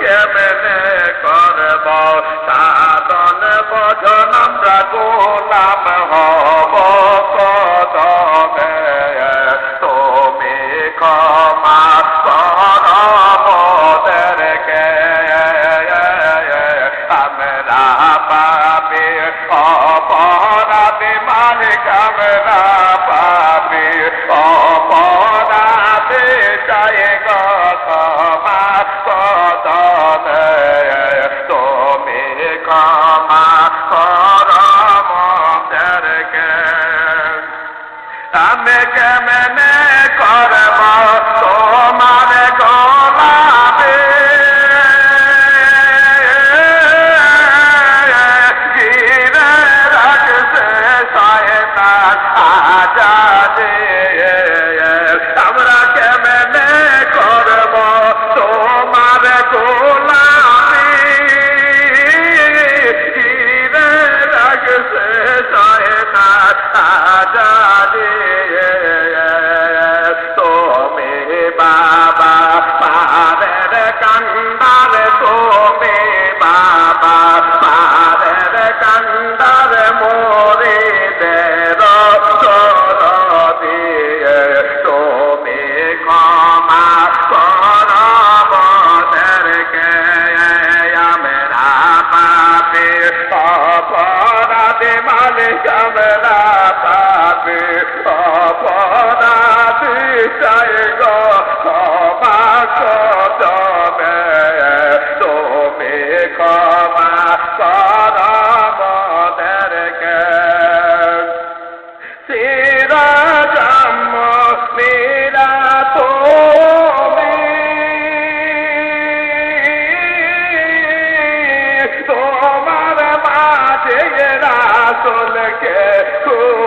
কেমনে করব সাধন ভজন আমরা গোলাম কামলা পাবে অপরাধী চাই গো को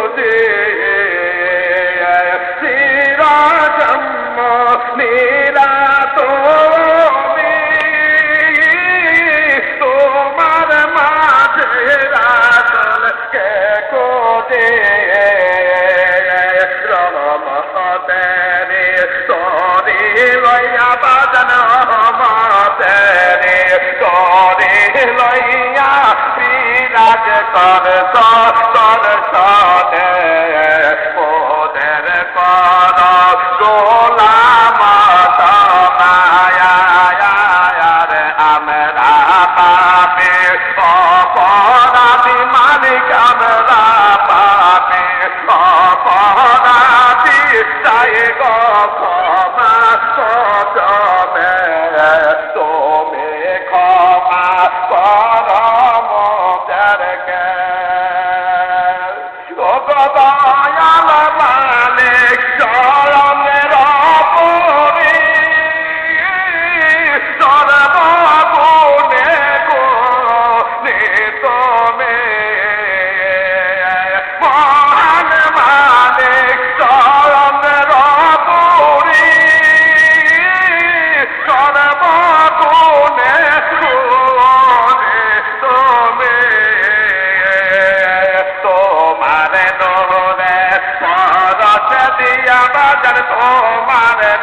লাগে তার দস্তর সাথে। ওদের কর দোলা মাতা মায়ার আমরা পাবে অপরাধী মালিক আমরা পাবে অপরাধী তাই গপ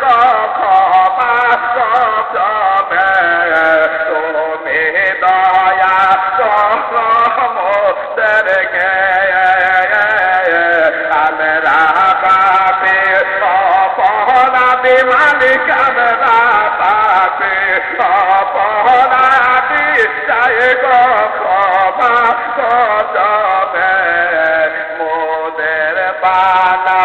গো ক্ষমা করবে। তুমি দয়া সমদের গে আমরা পাপে অপহরা বিমালিক আমরা পাপে অপহরা চাই গো ক্ষমা করবে। মোদের পালা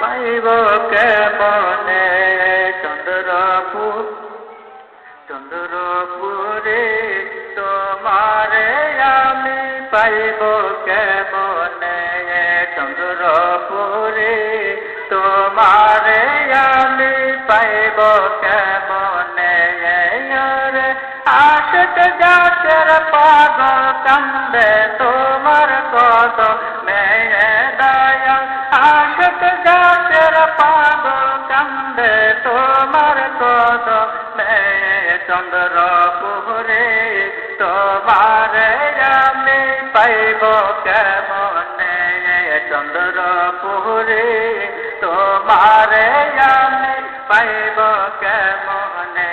পাইব কেমনে? চন্দ্রপুর চন্দ্রপুরে তোমারে আমি পাইব কেমনে? চন্দ্রপুরে তোমারে আমি পাইব জাতের পাগল কান্দে, তোমার কদ মেয়ে দয়া আশক জাতের পাগল কান্দে, তোমার কদ মেয়ে? চন্দ্রপুরে তোমারে আমি পাইব কেমনে? চন্দ্রপুরে তোমারে আমি পাইব কেমনে?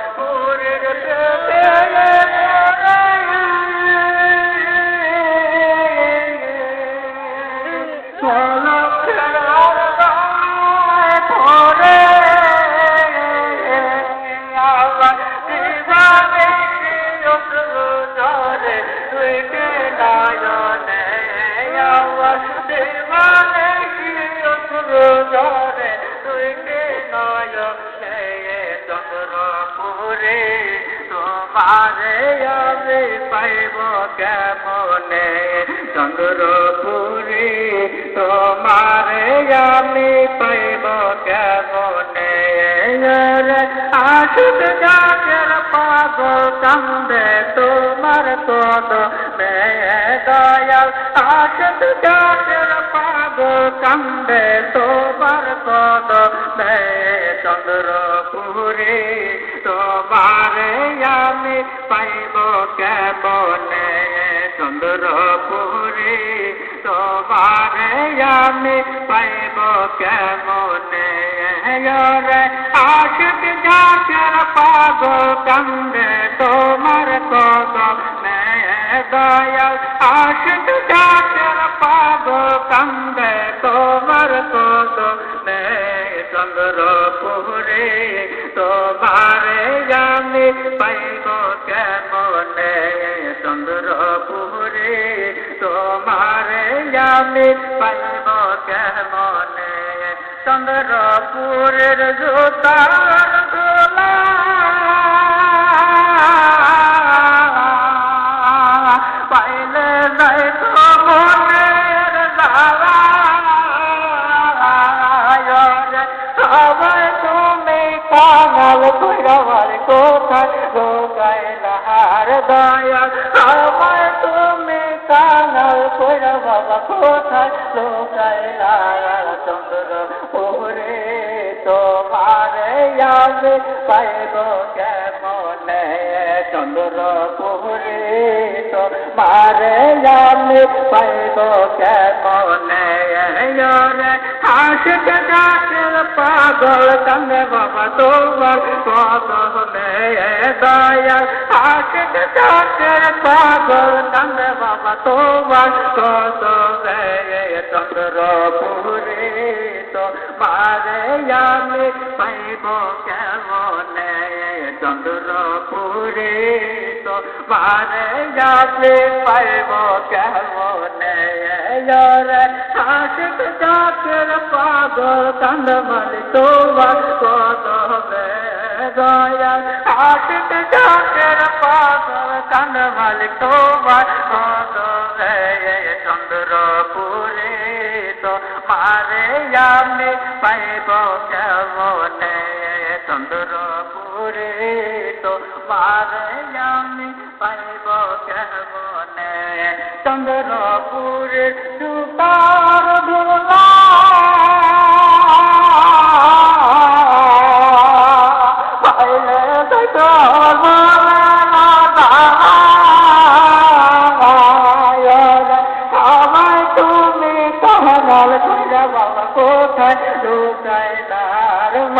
চন্দ্রপুরে। তোমারে আমি পাইব কেমনে? চন্দ্রপুরে তোমারে আমি পাইব কেমনে? আসুক পাগল কান্দে তোমার কদ দয়াল আশুক জাগের পাগল কান্দে তোমার কদ চন্দ্রপুরে তোমারে আমি পাইব কেমনে? চন্দ্রপুরে, তোমারে আমি পাইব কেমনে? আশিক জাতের পাগল কান্দে তোমার কদ দয়াল, আশিক জাতের পাগল কান্দে তোমার কদ চন্দ্রপুরে, তোমারে আমি পাইব কেমনে? চন্দ্রপুরে, তোমারে আমি পাইব কেমনে? চন্দ্রপুরের জোতার চন্দ্র ওরে তোমার আমি পাইব কেমনে? চন্দ্র পুরে তোমার আমি পাইব কেমনে? হাসিক ডাকের পাগল কান্দে বাবা তোমার কত দয়া হাসিক ডাকের পাগল কান্দে বাবা তোমার কত চন্দ্র পুরে তো মারে আমি পাইব কেমনে চন্দ্রপুরে তো মারে যাবে পাইব কেমনে হাসিক জাতের পাগল কান্দ মালি তোমার কত দয়া আশিক জাকের পাগল কান মালিক তোমার কত চন্দ্রপুরে তো মারে আমি পাইব কেমনে? চন্দ্রপুরে তো মারে আমি পাইব কেমনে? চন্দ্রপুরে সুতার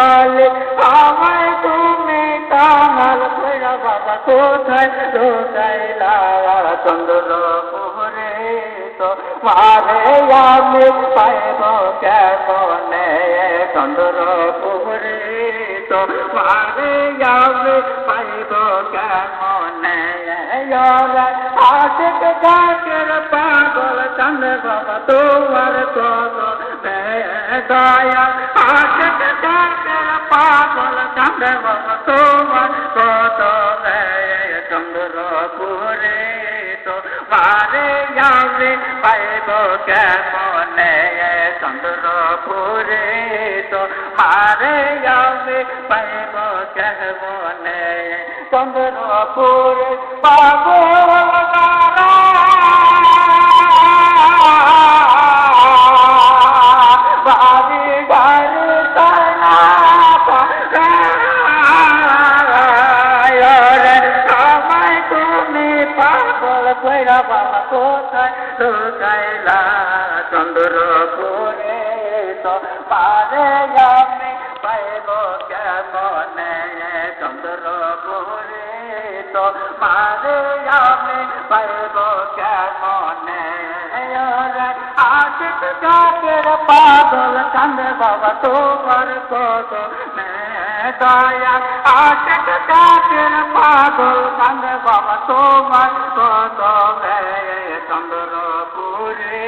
মালিক, আমায় তুমি কাহাল কইরা বাবা, কোথায় লুকাইলা চন্দ্র পোহরে তো মারে আমি পাইব কেমনে? চন্দ্র পোহরে তো মারে আমি পাইব কেমনে? আশিক ডাকের পাগল চন্দ বাবা, তোমার কত দয়া। আশিক ডাকের পাগল চন্দ বাবা তোমার কত চন্দ্রপুরে তো, মারে যাবে পাইব কেমনে? চন্দ্রপুরে তো, মারে যাবে পাইব কেমনে? চন্দ্রপুরে পাবো বাড়ি পাগল কইরা বাবা কোথায় লুকাইলা চন্দ্রপুরে তো পারে আমি পাইব কেমনে চন্দ্রপুরে তো পারে আমি পাইব কেমনে আশিক জাকের পাগল কান্দে বাবা তোমার কত দয়া, আশিক জাকের পাগল কান্দে বাবা তোমার কত চন্দ্রপুরে।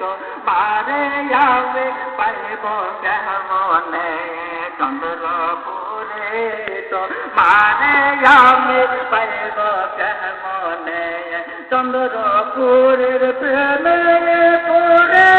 তো মারে যাবে পাইব কেমনে চন্দ্রপুরে? তো মারে যাবে পাইব কেমনে চন্দ্রপুরের প্রেমে পড়ে।